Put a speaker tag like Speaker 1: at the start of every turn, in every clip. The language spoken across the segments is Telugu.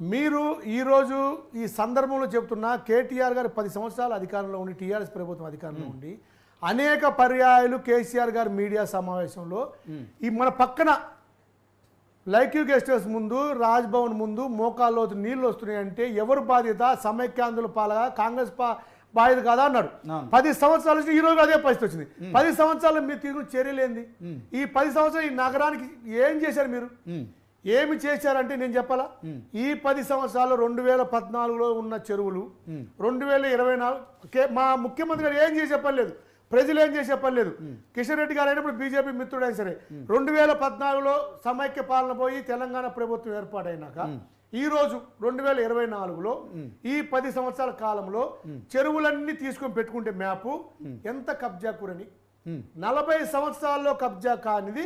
Speaker 1: మీరు ఈరోజు ఈ సందర్భంలో చెప్తున్నా కేటీఆర్ గారు పది సంవత్సరాలు అధికారంలో ఉండి టీఆర్ఎస్ ప్రభుత్వం అధికారంలో ఉండి అనేక పర్యాయాలు కేసీఆర్ గారు మీడియా సమావేశంలో ఈ మన పక్కన లైక్యూ గెస్ట్ హౌస్ ముందు రాజ్భవన్ ముందు మోకాల్లో నీళ్ళు వస్తున్నాయంటే ఎవరు బాధ్యత? సమైక్యాంధ్రుల పాలగా కాంగ్రెస్ పా బాధ్యత కాదా అన్నాడు. పది సంవత్సరాల నుంచి ఈ రోజు అదే పరిస్థితి వచ్చింది. పది సంవత్సరాలు మీరు తీసుకున్న చర్యలేంది? ఈ పది సంవత్సరాలు ఈ నగరానికి ఏం చేశారు మీరు. ఏమి చేశారంటే నేను చెప్పాలా? ఈ పది సంవత్సరాలు రెండు వేల పద్నాలుగులో ఉన్న చెరువులు రెండు వేల ఇరవై నాలుగు మా ముఖ్యమంత్రి గారు ఏం చేసే పని లేదు ప్రజలు ఏం చేసే పని లేదు కిషన్ రెడ్డి గారు అయినప్పుడు బీజేపీ మిత్రుడైనా సరే రెండు వేల పద్నాలుగులో సమైక్య పాలన పోయి తెలంగాణ ప్రభుత్వం ఏర్పాటైనాక ఈ రోజు రెండు వేల ఇరవై నాలుగులో ఈ పది సంవత్సరాల కాలంలో చెరువులన్నీ తీసుకొని పెట్టుకుంటే మ్యాపు ఎంత కబ్జా కూరని. నలభై సంవత్సరాల్లో కబ్జా కానిది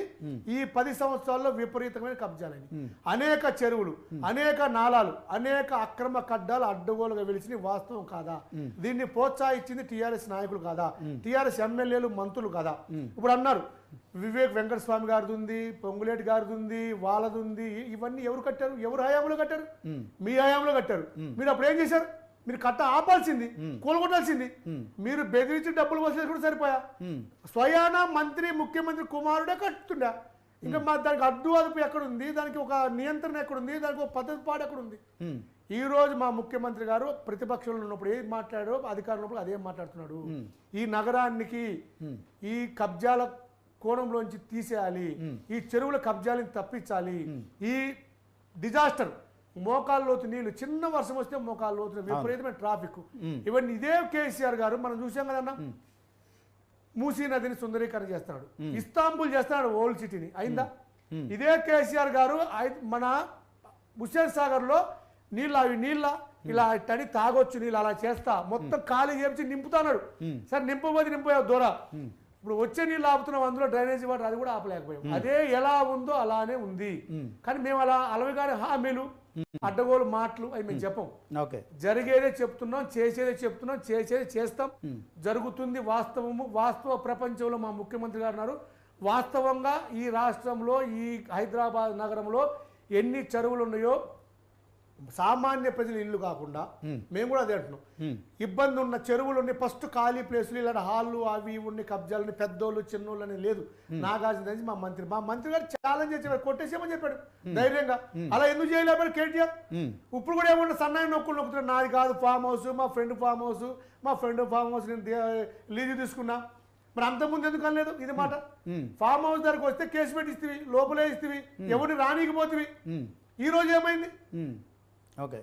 Speaker 1: ఈ పది సంవత్సరాల్లో విపరీతమైన కబ్జాలని అనేక చెరువులు అనేక నాలాలు అనేక అక్రమ కడ్డాలు అడ్డగోలుగా వెలిసిన వాస్తవం కాదా? దీన్ని ప్రోత్సహించింది టిఆర్ఎస్ నాయకులు కాదా? టిఆర్ఎస్ ఎమ్మెల్యేలు మంత్రులు కాదా? ఇప్పుడు అన్నారు వివేక్ వెంకటస్వామి గారిది ఉంది పొంగులేటి గారిది ఉంది వాళ్ళది ఉంది ఇవన్నీ ఎవరు కట్టారు? ఎవరు హయాంలో కట్టారు? మీ హయాంలో కట్టారు. మీరు అప్పుడు ఏం చేశారు? మీరు కట్ట ఆపాల్సింది కూలగొట్టాల్సింది. మీరు బెదిరించి డబ్బులు వసూలు కూడా సరిపోయా. స్వయాన మంత్రి ముఖ్యమంత్రి కుమారుడే కట్టుతుండా. ఇంకా మా దానికి అడ్డు అదుపు ఎక్కడుంది? దానికి ఒక నియంత్రణ ఎక్కడుంది? దానికి ఒక పద్ధతి పాడు ఎక్కడుంది. ఈ రోజు మా ముఖ్యమంత్రి గారు ప్రతిపక్షంలో ఉన్నప్పుడు ఏం మాట్లాడారో అధికారంలో ఉన్నప్పుడు అదేం మాట్లాడుతున్నాడు. ఈ నగరానికి ఈ కబ్జాల కోణంలోంచి తీసేయాలి. ఈ చెరువుల కబ్జాలను తప్పించాలి. ఈ డిజాస్టర్ మోకాల్లోతు నీళ్ళు చిన్న వర్షం వస్తే మోకాల్లోతు విపరీతమైన ట్రాఫిక్. ఇవన్నీ ఇదే కేసీఆర్ గారు మనం చూసాం కదన్నా మూసీ నదిని సుందరీకరణ చేస్తున్నాడు. ఇస్తాంబుల్ చేస్తున్నాడు ఓల్డ్ సిటీని అయిందా? ఇదే కేసీఆర్ గారు మన హుస్సేన్ సాగర్లో నీళ్ళు అవి నీళ్ళ ఇలా తడి తాగొచ్చు నీళ్ళు అలా చేస్తా మొత్తం ఖాళీ చేపించి నింపుతున్నాడు. సరే నింపబోది నింపోయావు దూర. ఇప్పుడు వచ్చే నీళ్ళు ఆపుతున్నాం అందులో డ్రైనేజీ వాటర్ అది కూడా ఆపలేకపోయాం. అదే ఎలా ఉందో అలానే ఉంది. కానీ మేము అలా అలవిగానే హామీలు అడ్డగోలు మాటలు అవి మేము చెప్పం.
Speaker 2: ఓకే.
Speaker 1: జరిగేదే చెప్తున్నాం చేసేదే చెప్తున్నాం చేసేదే చేస్తాం. జరుగుతుంది వాస్తవము వాస్తవ ప్రపంచంలో మా ముఖ్యమంత్రి గారు అన్నారు వాస్తవంగా ఈ రాష్ట్రంలో ఈ హైదరాబాద్ నగరంలో ఎన్ని చెరువులు ఉన్నాయో సామాన్య ప్రజల ఇల్లు కాకుండా మేము కూడా అదే అంటున్నాం. ఇబ్బంది ఉన్న చెరువులు ఉన్నాయి ఫస్ట్ ఖాళీ ప్లేసులు ఇలాంటి హాళ్ళు అవి ఉన్నాయి కబ్జాలని పెద్దోళ్ళు చిన్నోళ్ళు అని లేదు నాగార్జున నుంచి మా మంత్రి. మా మంత్రి గారు ఛాలెంజ్ చేసేవారు కొట్టేసేమని చెప్పాడు. ధైర్యంగా. అలా ఎందుకు చేయలేపారు కేటీఆర్? ఇప్పుడు కూడా ఏమన్నా సన్నాయి నొక్కులు నొక్కుతున్నారు నాది కాదు ఫామ్ హౌస్ మా ఫ్రెండ్ ఫామ్ హౌస్ మా ఫ్రెండ్ ఫామ్ హౌస్ నేను లీజు తీసుకున్నా. మరి అంతకుముందు ఎందుకు అనలేదు ఇది మాట? ఫామ్ హౌస్ దగ్గరకు వస్తే కేసు పెట్టిస్తేవి లోపలే ఇస్తేవి ఎవరిని రానీకి పోతివి ఈ రోజు ఏమైంది?
Speaker 2: ఉమ్. ఓకే